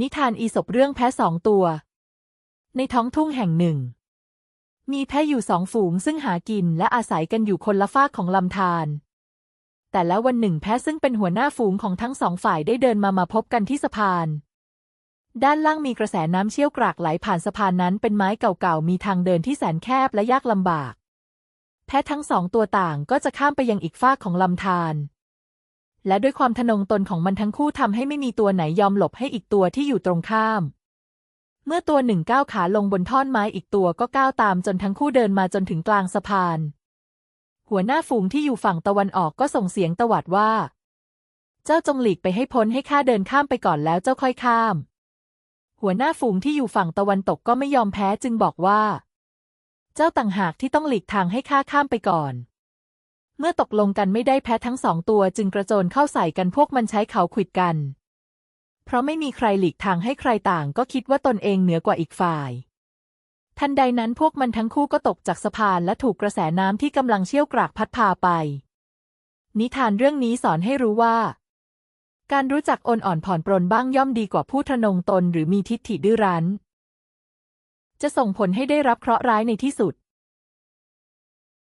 นิทานอีสปเรื่องแพะสองตัว ในท้องทุ่งแห่งหนึ่ง มีแพะอยู่สองฝูงซึ่งหากินและอาศัยกันอยู่คนละฝากของลำธารแต่แล้ววันหนึ่งแพะซึ่งเป็นหัวหน้าฝูงของทั้งสองฝ่ายได้เดินมามาพบกันที่สะพาน ด้านล่างมีกระแสน้ำเชี่ยวกรากไหลผ่านสะพานนั้นเป็นไม้เก่าๆมีทางเดินที่แสนแคบและยากลำบาก แพะทั้งสองตัวต่างก็จะข้ามไปยังอีกฝากของลำธาร และด้วยความทะนงตนของมันทั้งคู่ทำให้ไม่มีตัวไหนยอมหลบให้อีกตัวที่อยู่ตรงข้าม เมื่อตัวหนึ่งก้าวขาลงบนท่อนไม้อีกตัวก็ก้าวตามจนทั้งคู่เดินมาจนถึงกลางสะพาน หัวหน้าฝูงที่อยู่ฝั่งตะวันออกก็ส่งเสียงตวาดว่า เจ้าจงหลีกไปให้พ้นให้ข้าเดินข้ามไปก่อนแล้วเจ้าค่อยข้าม หัวหน้าฝูงที่อยู่ฝั่งตะวันตกก็ไม่ยอมแพ้จึงบอกว่า เจ้าต่างหากที่ต้องหลีกทางให้ข้าข้ามไปก่อน เมื่อตกลงกันไม่ได้แพ้ทั้งสองตัวจึงกระโจนเข้าใส่กันพวกมันใช้เขาขวิดกัน เพราะไม่มีใครหลีกทางให้ใครต่างก็คิดว่าตนเองเหนือกว่าอีกฝ่าย ทันใดนั้นพวกมันทั้งคู่ก็ตกจากสะพานและถูกกระแสน้ำที่กำลังเชี่ยวกรากพัดพาไป นิทานเรื่องนี้สอนให้รู้ว่า การรู้จักอ่อนอ่อนผ่อนปรนบ้างย่อมดีกว่าผู้ทะนงตนหรือมีทิฐิดื้อรั้น จะส่งผลให้ได้รับเคราะห์ร้ายในที่สุด